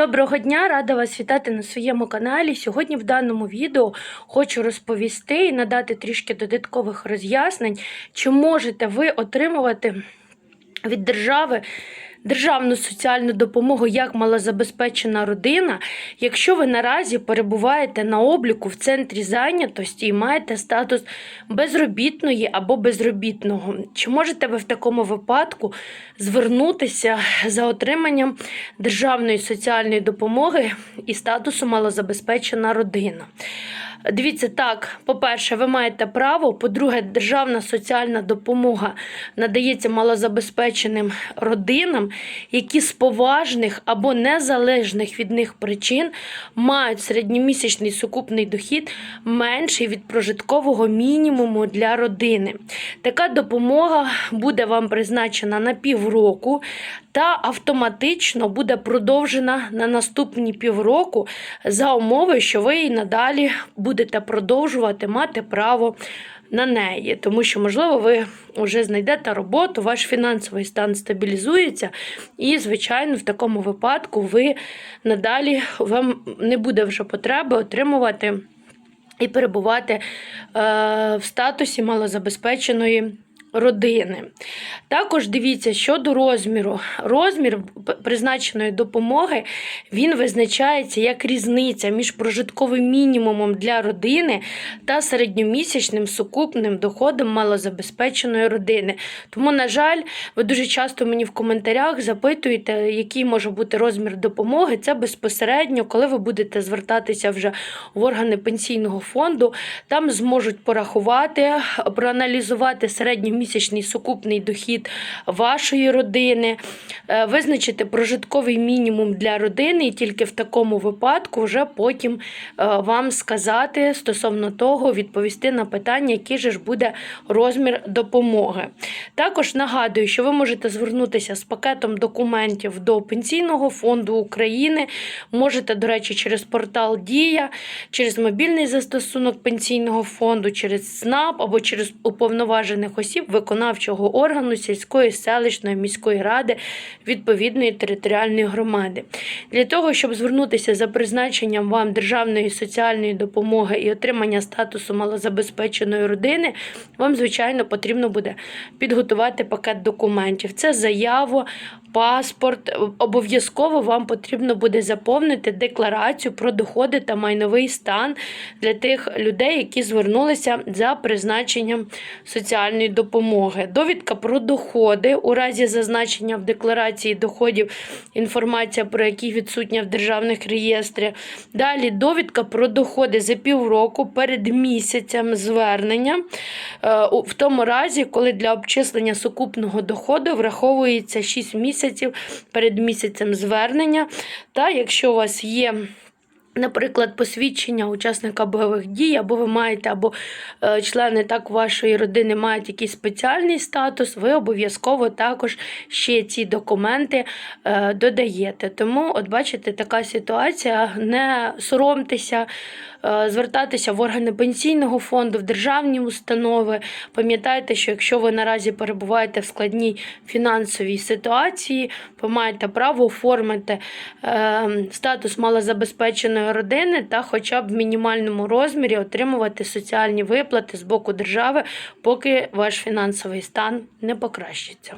Доброго дня, рада вас вітати на своєму каналі. Сьогодні в даному відео хочу розповісти і надати трішки додаткових роз'яснень, чи можете ви отримувати від держави державну соціальну допомогу як малозабезпечена родина, якщо ви наразі перебуваєте на обліку в центрі зайнятості і маєте статус безробітної або безробітного. Чи можете ви в такому випадку звернутися за отриманням державної соціальної допомоги і статусу малозабезпечена родина? Дивіться, так, по-перше, ви маєте право. По-друге, державна соціальна допомога надається малозабезпеченим родинам, які з поважних або незалежних від них причин мають середньомісячний сукупний дохід менший від прожиткового мінімуму для родини. Така допомога буде вам призначена на півроку та автоматично буде продовжена на наступні півроку за умови, що ви і надалі будете продовжувати мати право на неї, тому що, можливо, ви вже знайдете роботу, ваш фінансовий стан стабілізується, і, звичайно, в такому випадку ви надалі вам не буде вже потреби отримувати і перебувати е, в статусі малозабезпеченої родини. Також дивіться щодо розміру. Розмір призначеної допомоги він визначається як різниця між прожитковим мінімумом для родини та середньомісячним сукупним доходом малозабезпеченої родини. Тому, на жаль, ви дуже часто мені в коментарях запитуєте, який може бути розмір допомоги. Це безпосередньо, коли ви будете звертатися вже в органи пенсійного фонду, там зможуть порахувати, проаналізувати середньомісячний місячний сукупний дохід вашої родини, е, визначити прожитковий мінімум для родини, і тільки в такому випадку вже потім е, вам сказати стосовно того, відповісти на питання, який же ж буде розмір допомоги. Також нагадую, що ви можете звернутися з пакетом документів до Пенсійного фонду України. Можете, до речі, через портал Дія, через мобільний застосунок пенсійного фонду, через СНАП або через уповноважених осіб виконавчого органу сільської, селищної, міської ради відповідної територіальної громади. Для того, щоб звернутися за призначенням вам державної соціальної допомоги і отримання статусу малозабезпеченої родини, вам, звичайно, потрібно буде підготувати пакет документів. Це заяву, паспорт. Обов'язково вам потрібно буде заповнити декларацію про доходи та майновий стан для тих людей, які звернулися за призначенням соціальної допомоги. Довідка про доходи у разі зазначення в декларації доходів, інформація про які відсутня в державних реєстрах. Далі довідка про доходи за півроку перед місяцем звернення, е, в тому разі, коли для обчислення сукупного доходу враховується 6 місяців місяців перед місяцем звернення. Та якщо у вас є Наприклад, посвідчення учасника бойових дій, або ви маєте, або е, члени так вашої родини мають якийсь спеціальний статус, ви обов'язково також ще ці документи е, додаєте. Тому, от бачите, така ситуація. Не соромтеся, звертатися в органи пенсійного фонду, в державні установи. Пам'ятайте, що якщо ви наразі перебуваєте в складній фінансовій ситуації, ви маєте право оформити статус малозабезпеченої родини та хоча б в мінімальному розмірі отримувати соціальні виплати з боку держави, поки ваш фінансовий стан не покращиться.